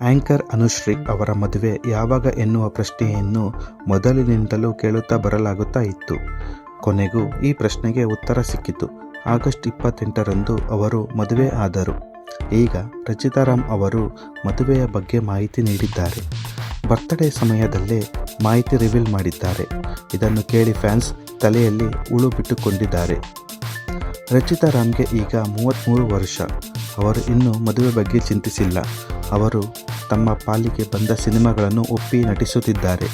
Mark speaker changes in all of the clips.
Speaker 1: Anchor Anushree ಅವರ ಮದುವೆ ಯಾವಾಗ ಎನ್ನುವ ಪ್ರಶ್ನೆಯನ್ನು ಮೊದಲಿನಿಂದಲೂ ಕೇಳುತ್ತಾ ಬರಲಾಗುತ್ತಾ ಇತ್ತು. ಕೊನೆಗೂ ಈ ಪ್ರಶ್ನೆಗೆ ಉತ್ತರ ಸಿಕ್ಕಿತು. ಆಗಸ್ಟ್ ಇಪ್ಪತ್ತೆಂಟರಂದು ಅವರು ಮದುವೆ ಆದರು. ಈಗ ರಚಿತಾರಾಮ್ ಅವರು ಮದುವೆಯ ಬಗ್ಗೆ ಮಾಹಿತಿ ನೀಡಿದ್ದಾರೆ. ಬರ್ತ್ಡೇ ಸಮಯದಲ್ಲೇ ಮಾಹಿತಿ ರಿವೀಲ್ ಮಾಡಿದ್ದಾರೆ. ಇದನ್ನು ಕೇಳಿ ಫ್ಯಾನ್ಸ್ ತಲೆಯಲ್ಲಿ ಉಳು ಬಿಟ್ಟುಕೊಂಡಿದ್ದಾರೆ. ರಚಿತಾ ರಾಮ್ಗೆ ಈಗ ಮೂವತ್ತ್ಮೂರು ವರ್ಷ. ಅವರು ಇನ್ನೂ ಮದುವೆ ಬಗ್ಗೆ ಚಿಂತಿಸಿಲ್ಲ. ಅವರು ತಮ್ಮ ಪಾಲಿಗೆ ಬಂದ ಸಿನಿಮಾಗಳನ್ನು ಒಪ್ಪಿ ನಟಿಸುತ್ತಿದ್ದಾರೆ.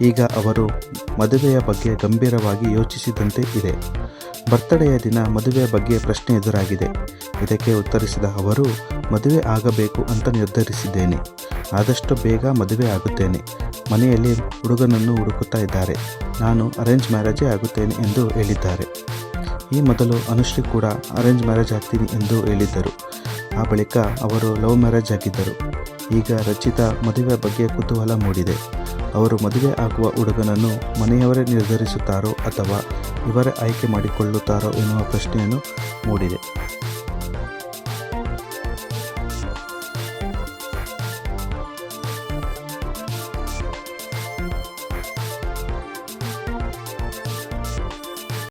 Speaker 1: ಈಗ ಅವರು ಮದುವೆಯ ಬಗ್ಗೆ ಗಂಭೀರವಾಗಿ ಯೋಚಿಸಿದಂತೆ ಇದೆ. ಬರ್ತ್ಡೇಯ ದಿನ ಮದುವೆಯ ಬಗ್ಗೆ ಪ್ರಶ್ನೆ ಎದುರಾಗಿದೆ. ಇದಕ್ಕೆ ಉತ್ತರಿಸಿದ ಅವರು, ಮದುವೆ ಆಗಬೇಕು ಅಂತ ನಿರ್ಧರಿಸಿದ್ದೇನೆ. ಆದಷ್ಟು ಬೇಗ ಮದುವೆ ಆಗುತ್ತೇನೆ. ಮನೆಯಲ್ಲಿ ಹುಡುಗನನ್ನು ಹುಡುಕುತ್ತಾ ಇದ್ದಾರೆ. ನಾನು ಅರೇಂಜ್ ಮ್ಯಾರೇಜೇ ಆಗುತ್ತೇನೆ ಎಂದು ಹೇಳಿದ್ದಾರೆ. ಈ ಮೊದಲು ಅನುಶ್ರೀ ಕೂಡ ಅರೇಂಜ್ ಮ್ಯಾರೇಜ್ ಆಗ್ತೀನಿ ಎಂದು ಹೇಳಿದ್ದರು. ಆ ಬಳಿಕ ಅವರು ಲವ್ ಮ್ಯಾರೇಜ್ ಆಗಿದ್ದರು. ಈಗ ರಚಿತಾ ಮದುವೆ ಬಗ್ಗೆ ಕುತೂಹಲ ಮೂಡಿದೆ. ಅವರು ಮದುವೆ ಆಗುವ ಹುಡುಗನನ್ನು ಮನೆಯವರೇ ನಿರ್ಧರಿಸುತ್ತಾರೋ ಅಥವಾ ಇವರೇ ಆಯ್ಕೆ ಮಾಡಿಕೊಳ್ಳುತ್ತಾರೋ ಎನ್ನುವ ಪ್ರಶ್ನೆಯನ್ನು ಮೂಡಿದೆ.